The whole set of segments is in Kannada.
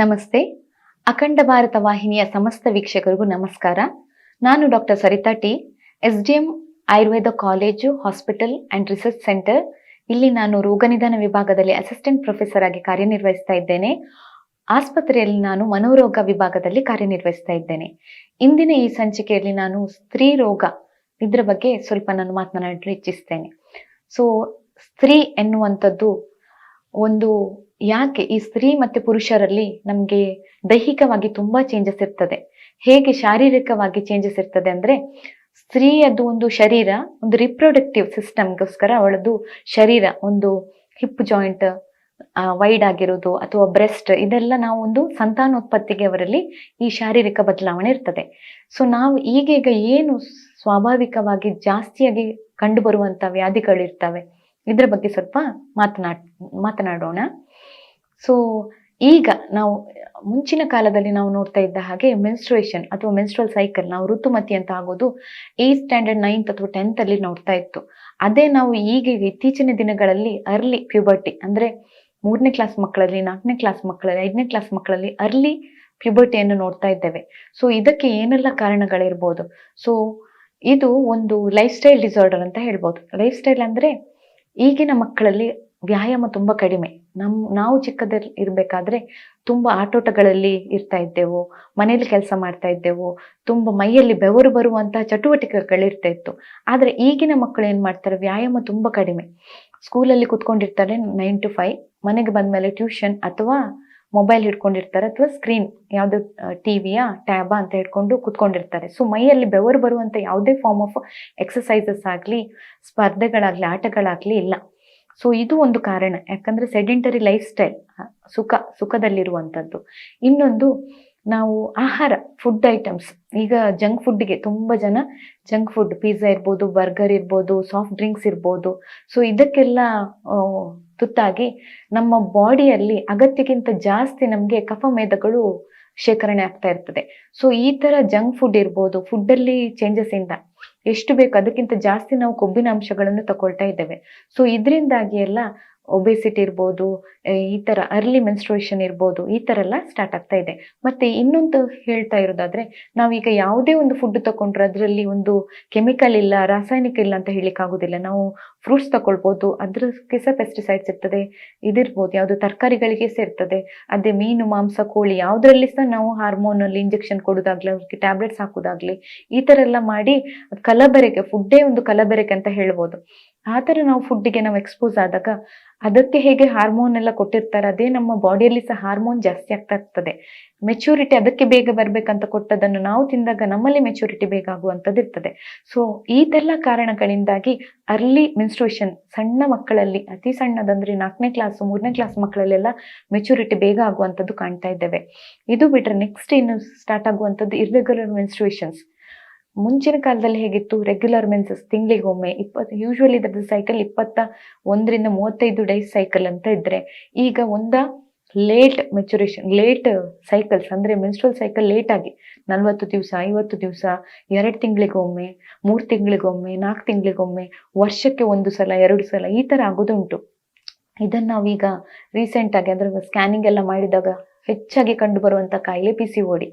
ನಮಸ್ತೆ. ಅಖಂಡ ಭಾರತ ವಾಹಿನಿಯ ಸಮಸ್ತ ವೀಕ್ಷಕರಿಗೂ ನಮಸ್ಕಾರ. ನಾನು doctor Saritha T. S D M Ayurveda college, hospital and research centre. ಇಲ್ಲಿ ನಾನು ರೋಗನಿದಾನ ವಿಭಾಗದಲ್ಲಿ ಅಸಿಸ್ಟೆಂಟ್ ಪ್ರೊಫೆಸರ್ ಆಗಿ ಕಾರ್ಯನಿರ್ವಹಿಸ್ತಾ ಇದ್ದೇನೆ. ಆಸ್ಪತ್ರೆಯಲ್ಲಿ ನಾನು ಮನೋರೋಗ ವಿಭಾಗದಲ್ಲಿ ಕಾರ್ಯನಿರ್ವಹಿಸ್ತಾ ಇದ್ದೇನೆ. ಇಂದಿನ ಈ ಸಂಚಿಕೆಯಲ್ಲಿ ನಾನು ಸ್ತ್ರೀ ರೋಗ ಇದ್ರ ಬಗ್ಗೆ ಸ್ವಲ್ಪ ನಾನು ಮಾತನಾಡಲು ಇಚ್ಛಿಸ್ತೇನೆ ಸೊ ಸ್ತ್ರೀ ಎನ್ನುವಂಥದ್ದು ಒಂದು ಯಾಕೆ ಈ ಸ್ತ್ರೀ ಮತ್ತೆ ಪುರುಷರಲ್ಲಿ ನಮ್ಗೆ ದೈಹಿಕವಾಗಿ ತುಂಬಾ ಚೇಂಜಸ್ ಇರ್ತದೆ. ಹೇಗೆ ಶಾರೀರಿಕವಾಗಿ ಚೇಂಜಸ್ ಇರ್ತದೆ ಅಂದ್ರೆ ಸ್ತ್ರೀಯದು ಒಂದು ಶರೀರ, ಒಂದು ರಿಪ್ರೊಡಕ್ಟಿವ್ ಸಿಸ್ಟಮ್ಗೋಸ್ಕರ ಅವಳದು ಶರೀರ, ಒಂದು ಹಿಪ್ ಜಾಯಿಂಟ್ ವೈಡ್ ಆಗಿರೋದು ಅಥವಾ ಬ್ರೆಸ್ಟ್ ಇದೆಲ್ಲ ನಾವು ಒಂದು ಸಂತಾನೋತ್ಪತ್ತಿಗೆ ಅವರಲ್ಲಿ ಈ ಶಾರೀರಿಕ ಬದಲಾವಣೆ ಇರ್ತದೆ. ಸೊ ನಾವು ಈಗೀಗ ಏನು ಸ್ವಾಭಾವಿಕವಾಗಿ ಜಾಸ್ತಿಯಾಗಿ ಕಂಡು ಬರುವಂತ ವ್ಯಾಧಿಗಳಿರ್ತವೆ, ಇದ್ರ ಬಗ್ಗೆ ಸ್ವಲ್ಪ ಮಾತನಾಡ್, ಮಾತನಾಡೋಣ. ಸೊ ಈಗ ನಾವು ಮುಂಚಿನ ಕಾಲದಲ್ಲಿ ನಾವು ನೋಡ್ತಾ ಇದ್ದ ಹಾಗೆ ಮೆನ್ಸ್ಟ್ರೇಷನ್ ಅಥವಾ ಮೆನ್ಸ್ಟ್ರಲ್ ಸೈಕಲ್ ನಾವು ಋತುಮತಿ ಅಂತ ಆಗೋದು ಏತ್ ಸ್ಟ್ಯಾಂಡರ್ಡ್ ನೈನ್ತ್ ಅಥವಾ ಟೆಂತ್ ಅಲ್ಲಿ ನೋಡ್ತಾ ಇತ್ತು. ಅದೇ ನಾವು ಈಗ ಇತ್ತೀಚಿನ ದಿನಗಳಲ್ಲಿ ಅರ್ಲಿ ಪ್ಯೂಬರ್ಟಿ ಅಂದ್ರೆ ಮೂರನೇ ಕ್ಲಾಸ್ ಮಕ್ಕಳಲ್ಲಿ, ನಾಲ್ಕನೇ ಕ್ಲಾಸ್ ಮಕ್ಕಳಲ್ಲಿ, ಐದನೇ ಕ್ಲಾಸ್ ಮಕ್ಕಳಲ್ಲಿ ಅರ್ಲಿ ಪ್ಯೂಬರ್ಟಿಯನ್ನು ನೋಡ್ತಾ ಇದ್ದೇವೆ. ಸೊ ಇದಕ್ಕೆ ಏನೆಲ್ಲ ಕಾರಣಗಳಿರ್ಬೋದು? ಸೊ ಇದು ಒಂದು ಲೈಫ್ ಸ್ಟೈಲ್ ಡಿಸಾರ್ಡರ್ ಅಂತ ಹೇಳ್ಬೋದು. ಲೈಫ್ ಸ್ಟೈಲ್ ಅಂದ್ರೆ ಈಗಿನ ಮಕ್ಕಳಲ್ಲಿ ವ್ಯಾಯಾಮ ತುಂಬಾ ಕಡಿಮೆ. ನಮ್, ನಾವು ಚಿಕ್ಕದಿರ್, ಇರ್ಬೇಕಾದ್ರೆ ತುಂಬಾ ಆಟೋಟಗಳಲ್ಲಿ ಇರ್ತಾ ಇದ್ದೆವು, ಮನೇಲಿ ಕೆಲಸ ಮಾಡ್ತಾ ಇದ್ದೆವು, ತುಂಬಾ ಮೈಯಲ್ಲಿ ಬೆವರು ಬರುವಂತಹ ಚಟುವಟಿಕೆಗಳಿರ್ತಾ ಇತ್ತು. ಆದ್ರೆ ಈಗಿನ ಮಕ್ಕಳು ಏನ್ ಮಾಡ್ತಾರೆ, ವ್ಯಾಯಾಮ ತುಂಬಾ ಕಡಿಮೆ. ಸ್ಕೂಲಲ್ಲಿ ಕುತ್ಕೊಂಡಿರ್ತಾರೆ ನೈನ್ ಟು ಫೈವ್, ಮನೆಗೆ ಬಂದ್ಮೇಲೆ ಟ್ಯೂಷನ್ ಅಥವಾ ಮೊಬೈಲ್ ಹಿಡ್ಕೊಂಡಿರ್ತಾರೆ ಅಥವಾ ಸ್ಕ್ರೀನ್, ಯಾವ್ದು ಟಿವಿಯ, ಟ್ಯಾಬ ಅಂತ ಹಿಡ್ಕೊಂಡು ಕುತ್ಕೊಂಡಿರ್ತಾರೆ. ಸೊ ಮೈಯಲ್ಲಿ ಬೆವರು ಬರುವಂತ ಯಾವುದೇ ಫಾರ್ಮ್ ಆಫ್ ಎಕ್ಸಸೈಸಸ್ ಆಗ್ಲಿ, ಸ್ಪರ್ಧೆಗಳಾಗ್ಲಿ, ಆಟಗಳಾಗ್ಲಿ ಇಲ್ಲ. ಸೊ ಇದು ಒಂದು ಕಾರಣ. ಯಾಕಂದ್ರೆ ಸೆಡೆಂಟರಿ ಲೈಫ್ ಸ್ಟೈಲ್ ಸುಖ ಸುಖದಲ್ಲಿರುವಂಥದ್ದು ಇನ್ನೊಂದು, ನಾವು ಆಹಾರ ಫುಡ್ ಐಟಮ್ಸ್ ಈಗ ಜಂಕ್ ಫುಡ್ಗೆ ತುಂಬಾ ಜನ ಜಂಕ್ ಫುಡ್ ಪಿಜ್ಜಾ ಇರ್ಬೋದು ಬರ್ಗರ್ ಇರ್ಬೋದು ಸಾಫ್ಟ್ ಡ್ರಿಂಕ್ಸ್ ಇರ್ಬೋದು. ಸೊ ಇದಕ್ಕೆಲ್ಲ ತುತ್ತಾಗಿ ನಮ್ಮ ಬಾಡಿಯಲ್ಲಿ ಅಗತ್ಯಕ್ಕಿಂತ ಜಾಸ್ತಿ ನಮಗೆ ಕಫಮೇಧಗಳು ಶೇಖರಣೆ ಆಗ್ತಾ ಇರ್ತದೆ. ಸೊ ಈ ತರ ಜಂಕ್ ಫುಡ್ ಇರ್ಬೋದು ಫುಡ್ ಅಲ್ಲಿ ಚೇಂಜಸ್ ಇಂದ ಎಷ್ಟು ಬೇಕು ಅದಕ್ಕಿಂತ ಜಾಸ್ತಿ ನಾವು ಕೊಬ್ಬಿನ ಅಂಶಗಳನ್ನು ತಗೊಳ್ತಾ ಇದ್ದೇವೆ. ಸೊ ಇದರಿಂದಾಗಿ ಎಲ್ಲ ಒಬೆಸಿಟಿ ಇರ್ಬೋದು ಈ ತರ ಅರ್ಲಿ ಮೆನ್ಸ್ಟ್ರೇಷನ್ ಇರ್ಬೋದು, ಈ ತರ ಎಲ್ಲ ಸ್ಟಾರ್ಟ್ ಆಗ್ತಾ ಇದೆ. ಮತ್ತೆ ಇನ್ನೊಂದು ಹೇಳ್ತಾ ಇರೋದಾದ್ರೆ, ನಾವೀಗ ಯಾವುದೇ ಒಂದು ಫುಡ್ ತಗೊಂಡ್ರೆ ಅದರಲ್ಲಿ ಒಂದು ಕೆಮಿಕಲ್ ಇಲ್ಲ, ರಾಸಾಯನಿಕ ಇಲ್ಲ ಅಂತ ಹೇಳಿಕ್ ಆಗುದಿಲ್ಲ. ನಾವು ಫ್ರೂಟ್ಸ್ ತಗೊಳ್ಬೋದು ಅದಕ್ಕೆ ಸಹ ಪೆಸ್ಟಿಸೈಡ್ಸ್ ಇರ್ತದೆ, ಇದಿರ್ಬೋದು, ಯಾವುದು ತರಕಾರಿಗಳಿಗೆ ಸಹ ಇರ್ತದೆ ಅದೇ ಮೀನು, ಮಾಂಸ, ಕೋಳಿ ಯಾವುದರಲ್ಲಿ ಸಹ ನಾವು ಹಾರ್ಮೋನಲ್ಲಿ ಇಂಜೆಕ್ಷನ್ ಕೊಡೋದಾಗ್ಲಿ, ಅವ್ರಿಗೆ ಟ್ಯಾಬ್ಲೆಟ್ಸ್ ಹಾಕೋದಾಗ್ಲಿ, ಈ ತರ ಎಲ್ಲ ಮಾಡಿ ಕಲಬೆರಕೆ ಫುಡ್ಡೇ ಒಂದು ಕಲಬೆರಕೆ ಅಂತ ಹೇಳ್ಬೋದು. ಆ ತರ ನಾವು ಫುಡ್ಗೆ ನಾವು ಎಕ್ಸ್ಪೋಸ್ ಆದಾಗ ಅದಕ್ಕೆ ಹೇಗೆ ಹಾರ್ಮೋನ್ ಎಲ್ಲ ಕೊಟ್ಟಿರ್ತಾರೆ, ಅದೇ ನಮ್ಮ ಬಾಡಿಯಲ್ಲಿ ಸಹ ಹಾರ್ಮೋನ್ ಜಾಸ್ತಿ ಆಗ್ತಾ ಇರ್ತದೆ. ಮೆಚೂರಿಟಿ ಅದಕ್ಕೆ ಬೇಗ ಬರ್ಬೇಕಂತ ಕೊಟ್ಟದನ್ನು ನಾವು ತಿಂದಾಗ ನಮ್ಮಲ್ಲಿ ಮೆಚೂರಿಟಿ ಬೇಗ ಆಗುವಂತದ್ದು ಇರ್ತದೆ. ಸೊ ಇದೆಲ್ಲ ಕಾರಣಗಳಿಂದಾಗಿ ಅರ್ಲಿ ಮೆನ್ಸ್ಟ್ರೇಷನ್ ಸಣ್ಣ ಮಕ್ಕಳಲ್ಲಿ, ಅತಿ ಸಣ್ಣದಂದ್ರೆ ನಾಲ್ಕನೇ ಕ್ಲಾಸ್ ಮೂರನೇ ಕ್ಲಾಸ್ ಮಕ್ಕಳಲ್ಲೆಲ್ಲ ಮೆಚೂರಿಟಿ ಬೇಗ ಆಗುವಂತದ್ದು ಕಾಣ್ತಾ ಇದ್ದೇವೆ. ಇದು ಬಿಟ್ರೆ ನೆಕ್ಸ್ಟ್ ಇನ್ನು ಸ್ಟಾರ್ಟ್ ಆಗುವಂತದ್ದು ಇರ್ರೆಗ್ಯುಲರ್ ಮೆನ್ಸ್ಟ್ರುಯೇಷನ್ಸ್ ಮುಂಚಿನ ಕಾಲದಲ್ಲಿ ಹೇಗಿತ್ತು? ರೆಗ್ಯುಲರ್ ಮೆನ್ಸಸ್ ತಿಂಗಳಿಗೊಮ್ಮೆ ಇಪ್ಪತ್ತು ಯೂಶುವಲಿ ಇದ್ರದ್ದು ಸೈಕಲ್ ಇಪ್ಪತ್ತ ಒಂದರಿಂದ ಮೂವತ್ತೈದು ಡೈಸ್ ಸೈಕಲ್ ಅಂತ ಇದ್ರೆ, ಈಗ ಒಂದ ಲೇಟ್ ಮೆಚುರೇಷನ್ ಲೇಟ್ ಸೈಕಲ್ಸ್ ಅಂದ್ರೆ ಮೆನ್ಸ್ಟ್ರಲ್ ಸೈಕಲ್ ಲೇಟ್ ಆಗಿ ನಲ್ವತ್ತು ದಿವಸ, ಐವತ್ತು ದಿವಸ, ಎರಡು ತಿಂಗಳಿಗೊಮ್ಮೆ, ಮೂರು ತಿಂಗಳಿಗೊಮ್ಮೆ ನಾಲ್ಕು ತಿಂಗಳಿಗೊಮ್ಮೆ, ವರ್ಷಕ್ಕೆ ಒಂದು ಸಲ, ಎರಡು ಸಲ ಈ ತರ ಆಗೋದುಂಟು. ಇದನ್ನ ನಾವೀಗ ರೀಸೆಂಟ್ ಆಗಿ ಅಂದ್ರೆ ಸ್ಕ್ಯಾನಿಂಗ್ ಎಲ್ಲ ಮಾಡಿದಾಗ ಹೆಚ್ಚಾಗಿ ಕಂಡು ಬರುವಂತ ಕಾಯಿಲೆ ಪಿ ಸಿ ಓಡಿ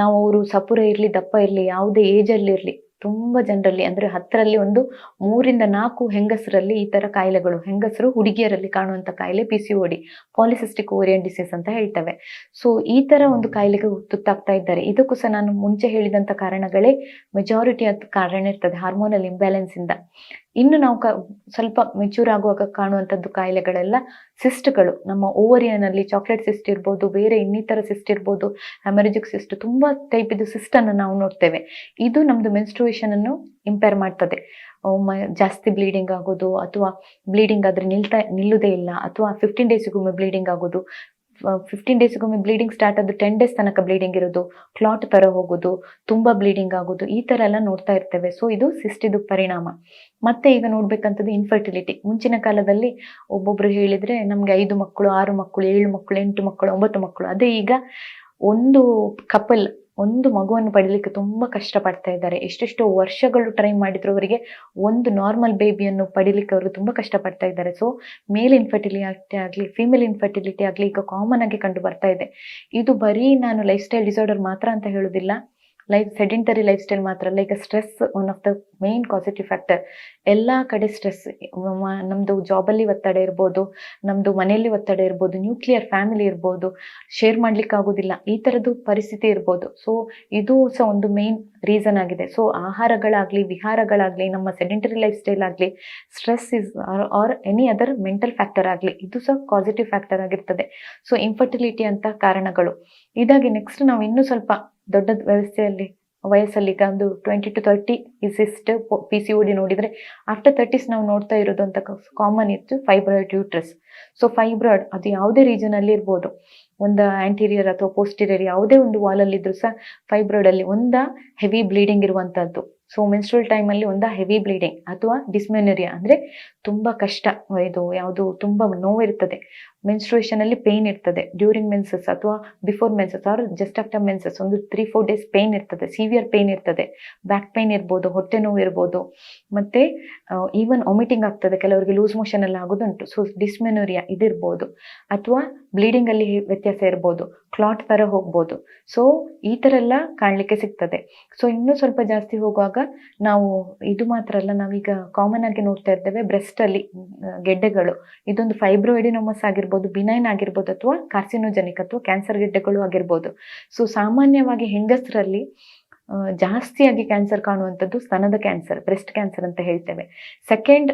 ನಾವು ಅವರು ಸಪುರ ಇರ್ಲಿ, ದಪ್ಪ ಇರ್ಲಿ, ಯಾವುದೇ ಏಜ್ ಅಲ್ಲಿ ಇರ್ಲಿ, ತುಂಬಾ ಜನರಲ್ಲಿ ಅಂದ್ರೆ ಹತ್ತರಲ್ಲಿ ಒಂದು, ಮೂರಿಂದ ನಾಲ್ಕು ಹೆಂಗಸರಲ್ಲಿ ಈ ತರ ಕಾಯಿಲೆಗಳು, ಹೆಂಗಸರು ಹುಡುಗಿಯರಲ್ಲಿ ಕಾಣುವಂತ ಕಾಯಿಲೆ P C O D polycystic ovarian disease ಅಂತ ಹೇಳ್ತವೆ. ಸೊ ಈ ತರ ಒಂದು ಕಾಯಿಲೆಗೆ ತುತ್ತಾಗ್ತಾ ಇದ್ದಾರೆ. ಇದಕ್ಕೂ ಸಹ ನಾನು ಮುಂಚೆ ಹೇಳಿದಂತ ಕಾರಣಗಳೇ ಮೆಜಾರಿಟಿ ಅಂತ ಕಾರಣ ಇರ್ತದೆ ಹಾರ್ಮೋನಲ್ ಇಂಬ್ಯಾಲೆನ್ಸ್ ಇಂದ. ಇನ್ನು ನಾವು ಕ, ಸ್ವಲ್ಪ ಮೆಚೂರ್ ಆಗುವಾಗ ಕಾಣುವಂಥದ್ದು ಕಾಯಿಲೆಗಳೆಲ್ಲ ಸಿಸ್ಟ್ಗಳು ನಮ್ಮ ಓವರಿಯನಲ್ಲಿ ಚಾಕ್ಲೇಟ್ ಸಿಸ್ಟ್ ಇರ್ಬೋದು, ಬೇರೆ ಇನ್ನಿತರ ಸಿಸ್ಟ್ ಇರ್ಬೋದು ಅಮೆರಿಜಿಕ್ ಸಿಸ್ಟ್ ತುಂಬಾ ಟೈಪ್ ಇದು ಸಿಸ್ಟ್ ಅನ್ನು ನಾವು ನೋಡ್ತೇವೆ. ಇದು ನಮ್ಮದು ಅನ್ನು ಇಂಪೇರ್ ಮಾಡ್ತದೆ. ಜಾಸ್ತಿ ಬ್ಲೀಡಿಂಗ್ ಆಗೋದು ಅಥವಾ ಬ್ಲೀಡಿಂಗ್ ಆದ್ರೆ ನಿಲ್ತಾ, ನಿಲ್ಲುದೇ ಇಲ್ಲ. ಅಥವಾ ಫಿಫ್ಟೀನ್ ಡೇಸ್ಗೊಮ್ಮೆ ಬ್ಲೀಡಿಂಗ್ ಆಗೋದು. ಫಿಫ್ಟೀನ್ ಡೇಸ್ಗೊಮ್ಮೆ ಬ್ಲೀಡಿಂಗ್ ಸ್ಟಾರ್ಟ್ ಆದ್ರೆ ಟೆನ್ ಡೇಸ್ ತನಕ ಬ್ಲೀಡಿಂಗ್ ಇರೋದು ಕ್ಲಾಟ್ ತರ ಹೋಗೋದು, ತುಂಬಾ ಬ್ಲೀಡಿಂಗ್ ಆಗೋದು, ಈ ತರ ಎಲ್ಲ ನೋಡ್ತಾ ಇರ್ತೇವೆ. ಸೊ ಇದು ಸಿಸ್ಟಿದು ಪರಿಣಾಮ. ಮತ್ತೆ ಈಗ ನೋಡ್ಬೇಕಂತದ್ದು ಇನ್ಫರ್ಟಿಲಿಟಿ ಮುಂಚಿನ ಕಾಲದಲ್ಲಿ ಒಬ್ಬೊಬ್ರು ಹೇಳಿದ್ರೆ ನಮ್ಗೆ ಐದು ಮಕ್ಕಳು, ಆರು ಮಕ್ಕಳು, ಏಳು ಮಕ್ಕಳು, ಎಂಟು ಮಕ್ಕಳು, ಒಂಬತ್ತು ಮಕ್ಕಳು. ಅದೇ ಈಗ ಒಂದು ಕಪಲ್ ಒಂದು ಮಗುವನ್ನು ಪಡೀಲಿಕ್ಕೆ ತುಂಬ ಕಷ್ಟಪಡ್ತಾ ಇದ್ದಾರೆ. ಎಷ್ಟೆಷ್ಟೋ ವರ್ಷಗಳು ಟ್ರೈ ಮಾಡಿದ್ರು ಅವರಿಗೆ ಒಂದು ನಾರ್ಮಲ್ ಬೇಬಿಯನ್ನು ಪಡೀಲಿಕ್ಕೆ ಅವರು ತುಂಬ ಕಷ್ಟಪಡ್ತಾ ಇದ್ದಾರೆ. ಸೊ ಮೇಲ್ ಇನ್ಫರ್ಟಿಲಿಟಿ ಆಗಲಿ ಫೀಮೇಲ್ ಇನ್ಫರ್ಟಿಲಿಟಿ ಆಗಲಿ ಈಗ ಕಾಮನ್ ಆಗಿ ಕಂಡು ಬರ್ತಾ ಇದೆ. ಇದು ಬರೀ ನಾನು ಲೈಫ್ ಸ್ಟೈಲ್ ಡಿಸಾರ್ಡರ್ ಮಾತ್ರ ಅಂತ ಹೇಳೋದಿಲ್ಲ. ಲೈಫ್ ಸೆಡೆಂಟರಿ ಲೈಫ್ ಸ್ಟೈಲ್ ಮಾತ್ರ ಅಲ್ಲ ಈಗ stress one of the main positive factor ಎಲ್ಲ ಕಡೆ ಸ್ಟ್ರೆಸ್ ನಮ್ಮದು ಜಾಬಲ್ಲಿ ಒತ್ತಡ ಇರ್ಬೋದು ನಮ್ಮದು ಮನೆಯಲ್ಲಿ ಒತ್ತಡ ಇರ್ಬೋದು ನ್ಯೂಕ್ಲಿಯರ್ ಫ್ಯಾಮಿಲಿ ಇರ್ಬೋದು ಶೇರ್ ಮಾಡ್ಲಿಕ್ಕೆ ಆಗೋದಿಲ್ಲ, ಈ ಥರದ್ದು ಪರಿಸ್ಥಿತಿ ಇರ್ಬೋದು. ಸೊ ಇದು ಸಹ ಒಂದು ಮೇನ್ ರೀಸನ್ ಆಗಿದೆ. ಸೊ ಆಹಾರಗಳಾಗಲಿ, ವಿಹಾರಗಳಾಗಲಿ, ನಮ್ಮ ಸೆಡೆಂಟರಿ ಲೈಫ್ ಸ್ಟೈಲ್ ಆಗಲಿ stress is or any other mental factor ಆಗಲಿ, ಇದು ಸಹ ಪಾಸಿಟಿವ್ ಫ್ಯಾಕ್ಟರ್ ಆಗಿರ್ತದೆ. ಸೊ ಇನ್ಫರ್ಟಿಲಿಟಿ ಅಂತ ಕಾರಣಗಳು. ಇದಾಗಿ ನೆಕ್ಸ್ಟ್ ನಾವು ಇನ್ನೂ ಸ್ವಲ್ಪ ದೊಡ್ಡ ವ್ಯವಸ್ಥೆಯಲ್ಲಿ, ವಯಸ್ಸಲ್ಲಿ ಒಂದು ಟ್ವೆಂಟಿ ಟು ತರ್ಟಿ ಇಸಿಸ್ಟ್ ಪಿ ಸಿ ಡಿ ನೋಡಿದರೆ ಆಫ್ಟರ್ ತರ್ಟೀಸ್ ನಾವು ನೋಡ್ತಾ ಇರೋದು ಅಂತ ಕಾಮನ್ ಇತ್ತು ಫೈಬ್ರಾಯ್ಡ್ ಯೂಟ್ರಸ್ ಸೊ ಫೈಬ್ರಾಯ್ಡ್ ಅದು ಯಾವುದೇ ರೀಜನಲ್ಲಿ ಇರ್ಬೋದು. ಒಂದು ಆಂಟೀರಿಯರ್ ಅಥವಾ ಪೋಸ್ಟೀರಿಯರ್ ಯಾವುದೇ ಒಂದು ವಾಲಲ್ಲಿ ಇದ್ರೂ ಸಹ ಫೈಬ್ರಾಯ್ಡಲ್ಲಿ ಒಂದ ಹೆವಿ ಬ್ಲೀಡಿಂಗ್ ಇರುವಂಥದ್ದು ಸೊ ಮೆನ್ಸ್ಟ್ರಲ್ ಟೈಮಲ್ಲಿ ಒಂದ ಹೆವಿ ಬ್ಲೀಡಿಂಗ್ ಅಥವಾ ಡಿಸ್ಮೆನರಿಯಾ ಅಂದ್ರೆ ತುಂಬಾ ಕಷ್ಟ. ಇದು ಯಾವುದು ತುಂಬಾ ನೋವಿರ್ತದೆ. ಮೆನ್ಸ್ಟ್ರುಯೇಷನ್ ಅಲ್ಲಿ ಪೇನ್ ಇರ್ತದೆ. ಡ್ಯೂರಿಂಗ್ ಮೆನ್ಸಸ್ ಅಥವಾ before menses or just after menses ಒಂದು ತ್ರೀ ಫೋರ್ ಡೇಸ್ ಪೇನ್ ಇರ್ತದೆ. ಸಿವಿಯರ್ ಪೇನ್ ಇರ್ತದೆ. ಬ್ಯಾಕ್ ಪೇನ್ ಇರ್ಬೋದು, ಹೊಟ್ಟೆ ನೋವು ಇರ್ಬೋದು. ಮತ್ತೆ ಈವನ್ ವಾಮಿಟಿಂಗ್ ಆಗ್ತದೆ. ಕೆಲವರಿಗೆ ಲೂಸ್ ಮೋಷನ್ ಎಲ್ಲ ಆಗೋದುಂಟು. So dysmenorrhoea ಇದಿರ್ಬೋದು. ಅಥವಾ ಬ್ಲೀಡಿಂಗ್ ಅಲ್ಲಿ ವ್ಯತ್ಯಾಸ ಇರ್ಬೋದು. ಕ್ಲಾಟ್ ತರ ಹೋಗ್ಬೋದು. ಸೊ ಈ ತರ ಎಲ್ಲ ಕಾಣ್ಲಿಕ್ಕೆ ಸಿಗ್ತದೆ. ಸೊ ಇನ್ನೂ ಸ್ವಲ್ಪ ಜಾಸ್ತಿ ಹೋಗುವಾಗ ನಾವು ಇದು ಮಾತ್ರ ಅಲ್ಲ, ನಾವೀಗ ಕಾಮನ್ ಆಗಿ ನೋಡ್ತಾ ಇರ್ತೇವೆ ಬ್ರೆಸ್ಟ್ ಅಲ್ಲಿ ಗೆಡ್ಡೆಗಳು. ಇದೊಂದು ಫೈಬ್ರೋಯಿಡಿನೋಮಸ್ ಆಗಿರ್ಬೋದು. ಬಿನೈನ್ ಆಗಿರ್ಬೋದು ಅಥವಾ ಕಾರ್ಸಿನೋಜೆನಿಕ್ ಅಥವಾ ಕ್ಯಾನ್ಸರ್ ಗೆಡ್ಡೆಗಳು ಆಗಿರ್ಬೋದು. ಸೊ ಸಾಮಾನ್ಯವಾಗಿ ಹೆಂಗಸರಲ್ಲಿ ಜಾಸ್ತಿಯಾಗಿ ಕ್ಯಾನ್ಸರ್ ಕಾಣುವಂಥದ್ದು ಸ್ತನದ ಕ್ಯಾನ್ಸರ್ ಬ್ರೆಸ್ಟ್ ಕ್ಯಾನ್ಸರ್ ಅಂತ ಹೇಳ್ತೇವೆ. ಸೆಕೆಂಡ್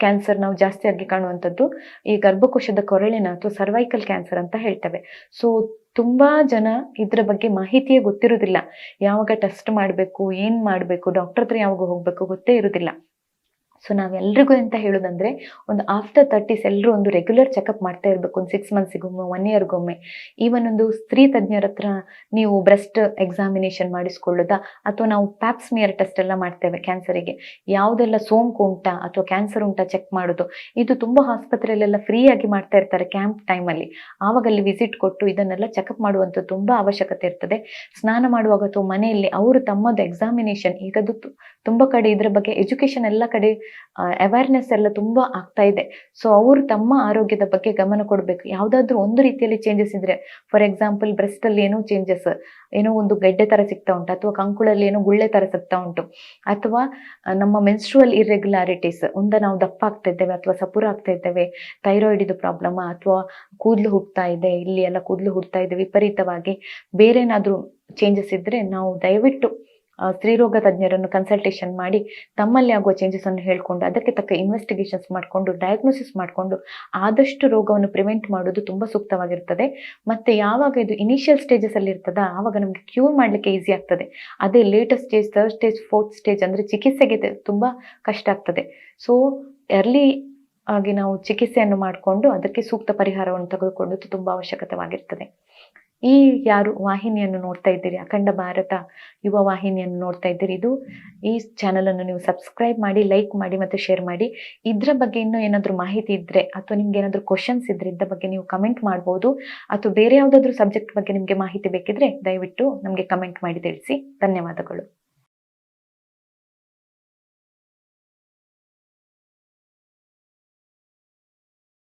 ಕ್ಯಾನ್ಸರ್ ನಾವು ಜಾಸ್ತಿಯಾಗಿ ಕಾಣುವಂಥದ್ದು ಈ ಗರ್ಭಕೋಶದ ಕೊರಳಿನ ಅಥವಾ ಸರ್ವೈಕಲ್ ಕ್ಯಾನ್ಸರ್ ಅಂತ ಹೇಳ್ತೇವೆ. ಸೊ ತುಂಬಾ ಜನ ಇದ್ರ ಬಗ್ಗೆ ಮಾಹಿತಿಯೇ ಗೊತ್ತಿರೋದಿಲ್ಲ ಯಾವಾಗ ಟೆಸ್ಟ್ ಮಾಡಬೇಕು, ಏನ್ ಮಾಡಬೇಕು ಡಾಕ್ಟರ್ ಹತ್ರ ಯಾವಾಗ ಹೋಗ್ಬೇಕು ಗೊತ್ತೇ ಇರೋದಿಲ್ಲ ಸೊ ನಾವೆಲ್ರಿಗೂ ಅಂತ ಹೇಳೋದಂದ್ರೆ, ಒಂದು ಆಫ್ಟರ್ ತರ್ಟೀಸ್ ಎಲ್ಲರೂ ಒಂದು ರೆಗ್ಯುಲರ್ ಚೆಕಪ್ ಮಾಡ್ತಾ ಇರಬೇಕು. ಒಂದು ಸಿಕ್ಸ್ ಮಂತ್ಸಿಗೊಮ್ಮೆ ಒನ್ ಇಯರ್ಗೊಮ್ಮೆ ಈವನ್ ಒಂದು ಸ್ತ್ರೀ ತಜ್ಞರ ಹತ್ರ ನೀವು ಬ್ರೆಸ್ಟ್ ಎಕ್ಸಾಮಿನೇಷನ್ ಮಾಡಿಸ್ಕೊಳ್ಳೋದಾ? ಅಥವಾ ನಾವು ಪ್ಯಾಪ್ಸ್ಮಿಯರ್ ಟೆಸ್ಟ್ ಎಲ್ಲ ಮಾಡ್ತೇವೆ ಕ್ಯಾನ್ಸರಿಗೆ ಯಾವುದೆಲ್ಲ ಸೋಂಕು ಉಂಟಾ? ಅಥವಾ ಕ್ಯಾನ್ಸರ್ ಉಂಟಾ ಚೆಕ್ ಮಾಡೋದು. ಇದು ತುಂಬ ಆಸ್ಪತ್ರೆಯಲ್ಲೆಲ್ಲ ಫ್ರೀಯಾಗಿ ಮಾಡ್ತಾ ಇರ್ತಾರೆ ಕ್ಯಾಂಪ್ ಟೈಮಲ್ಲಿ ಆವಾಗ ಅಲ್ಲಿ ವಿಸಿಟ್ ಕೊಟ್ಟು ಇದನ್ನೆಲ್ಲ ಚೆಕಪ್ ಮಾಡುವಂಥ ತುಂಬ ಅವಶ್ಯಕತೆ ಇರ್ತದೆ. ಸ್ನಾನ ಮಾಡುವಾಗ ಅಥವಾ ಮನೆಯಲ್ಲಿ ಅವರು ತಮ್ಮದು ಎಕ್ಸಾಮಿನೇಷನ್ ಈಗದು ತುಂಬಾ ಕಡೆ ಇದ್ರ ಬಗ್ಗೆ ಎಜುಕೇಶನ್ ಎಲ್ಲ ಕಡೆ ಅವೇರ್ನೆಸ್ ಎಲ್ಲ ತುಂಬ ಆಗ್ತಾ ಇದೆ. ಸೊ ಅವರು ತಮ್ಮ ಆರೋಗ್ಯದ ಬಗ್ಗೆ ಗಮನ ಕೊಡಬೇಕು. ಯಾವುದಾದ್ರೂ ಒಂದು ರೀತಿಯಲ್ಲಿ ಚೇಂಜಸ್ ಇದ್ರೆ ಫಾರ್ ಎಕ್ಸಾಂಪಲ್ ಬ್ರೆಸ್ಟ್ ಅಲ್ಲಿ ಏನೋ ಚೇಂಜಸ್ ಏನೋ ಒಂದು ಗೆಡ್ಡೆ ತರ ಸಿಗ್ತಾ ಉಂಟು, ಅಥವಾ ಕಂಕುಳಲ್ಲಿ ಏನೋ ಗುಳ್ಳೆ ತರ ಸಿಗ್ತಾ ಉಂಟು, ಅಥವಾ ನಮ್ಮ ಮೆನ್ಸ್ಟ್ರುವಲ್ ಇರ್ರೆಗ್ಯುಲಾರಿಟೀಸ್ ಒಂದ ನಾವು ದಪ್ಪ ಆಗ್ತಾ ಇದ್ದೇವೆ, ಅಥವಾ ಸಪುರ ಆಗ್ತಾ ಇದ್ದೇವೆ ಥೈರಾಯ್ಡ್ ಇದು ಪ್ರಾಬ್ಲಮ್ ಅಥವಾ ಕೂದಲು ಹುಡ್ತಾ ಇದೆ, ಇಲ್ಲಿ ಎಲ್ಲ ಕೂದಲು ಹುಡ್ತಾ ಇದೆ, ವಿಪರೀತವಾಗಿ ಬೇರೆ ಏನಾದ್ರೂ ಚೇಂಜಸ್ ಇದ್ರೆ ನಾವು ದಯವಿಟ್ಟು ಸ್ತ್ರೀರೋಗ ತಜ್ಞರನ್ನು ಕನ್ಸಲ್ಟೇಷನ್ ಮಾಡಿ ತಮ್ಮಲ್ಲಿ ಆಗುವ ಚೇಂಜಸ್ ಅನ್ನು ಹೇಳ್ಕೊಂಡು ಅದಕ್ಕೆ ತಕ್ಕ ಇನ್ವೆಸ್ಟಿಗೇಷನ್ಸ್ ಮಾಡಿಕೊಂಡು ಡಯಾಗ್ನೋಸಿಸ್ ಮಾಡಿಕೊಂಡು ಆದಷ್ಟು ರೋಗವನ್ನು ಪ್ರಿವೆಂಟ್ ಮಾಡೋದು ತುಂಬಾ ಸೂಕ್ತವಾಗಿರ್ತದೆ ಮತ್ತೆ ಯಾವಾಗ ಇದು ಇನಿಷಿಯಲ್ ಸ್ಟೇಜಸ್ ಅಲ್ಲಿ ಇರ್ತದ, ಆವಾಗ ನಮಗೆ ಕ್ಯೂರ್ ಮಾಡ್ಲಿಕ್ಕೆ ಈಸಿ ಆಗ್ತದೆ. ಅದೇ latest stage third stage fourth stage ಅಂದ್ರೆ ಚಿಕಿತ್ಸೆಗೆ ತುಂಬಾ ಕಷ್ಟ ಆಗ್ತದೆ. ಸೊ ಎರ್ಲಿ ಆಗಿ ನಾವು ಚಿಕಿತ್ಸೆಯನ್ನು ಮಾಡಿಕೊಂಡು ಅದಕ್ಕೆ ಸೂಕ್ತ ಪರಿಹಾರವನ್ನು ತೆಗೆದುಕೊಂಡು ತುಂಬಾ ಅವಶ್ಯಕತೆವಾಗಿರ್ತದೆ. ಈ ಯಾರು ವಾಹಿನಿಯನ್ನು ನೋಡ್ತಾ ಇದ್ದೀರಿ, ಅಖಂಡ ಭಾರತ ಯುವ ವಾಹಿನಿಯನ್ನು ನೋಡ್ತಾ ಇದ್ದೀರಿ, ಇದು ಈ ಚಾನಲ್ ಅನ್ನು ನೀವು ಸಬ್ಸ್ಕ್ರೈಬ್ ಮಾಡಿ ಲೈಕ್ ಮಾಡಿ ಮತ್ತೆ ಶೇರ್ ಮಾಡಿ. ಇದ್ರ ಬಗ್ಗೆ ಇನ್ನೂ ಏನಾದರೂ ಮಾಹಿತಿ ಇದ್ರೆ ಅಥವಾ ನಿಮ್ಗೆ ಏನಾದರೂ ಕ್ವಶನ್ಸ್ ಇದ್ರೆ ಇದ್ರ ಬಗ್ಗೆ ನೀವು ಕಮೆಂಟ್ ಮಾಡ್ಬೋದು. ಅಥವಾ ಬೇರೆ ಯಾವುದಾದ್ರೂ ಸಬ್ಜೆಕ್ಟ್ ಬಗ್ಗೆ ನಿಮಗೆ ಮಾಹಿತಿ ಬೇಕಿದ್ರೆ ದಯವಿಟ್ಟು ನಮಗೆ ಕಮೆಂಟ್ ಮಾಡಿ ತಿಳಿಸಿ. ಧನ್ಯವಾದಗಳು.